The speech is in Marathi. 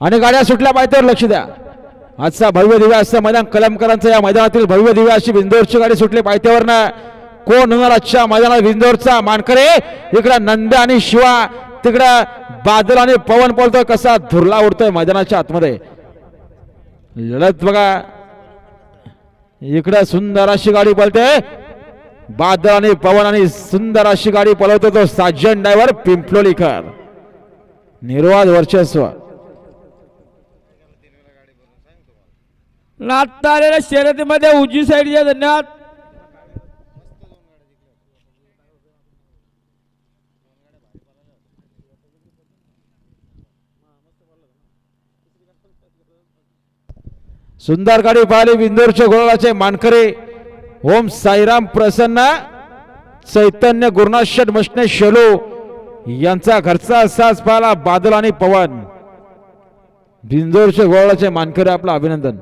आणि गाड्या सुटल्या पाहिजे लक्ष द्या. आजचा भव्य दिव्या असं मैदान कलमकरांचं या मैदानातील भव्य दिव्य अशी बिंदोरची गाडी सुटली पायथ्यावर ना. कोण होणार आजच्या मैदानात बिंदोरचा मानकरे इकडं नंद्या आणि शिवा तिकडं बादल आणि पवन पळतोय. कसा धुरला उडतोय मैदानाच्या आतमध्ये. लढत बघा. इकडं सुंदर अशी गाडी पळते. बादल आणि पवन आणि सुंदर अशी गाडी पळवतो तो साजन ड्रायव्हर पिंपलोलीकर. निर्वाद वर्चस्व. नाटता आलेल्या शर्यतीमध्ये उजवी साईडच्या धन्यवाद. सुंदर गाडी पाहिली बिंदूरचे गोळाचे मानकरे ओम साईराम प्रसन्न चैतन्य गुरुनाथ शेठ मशने शेलो यांचा घरचा साज पाहिला बादल आणि पवन. बिंदोरचे गोळाचे मानकरे आपलं अभिनंदन.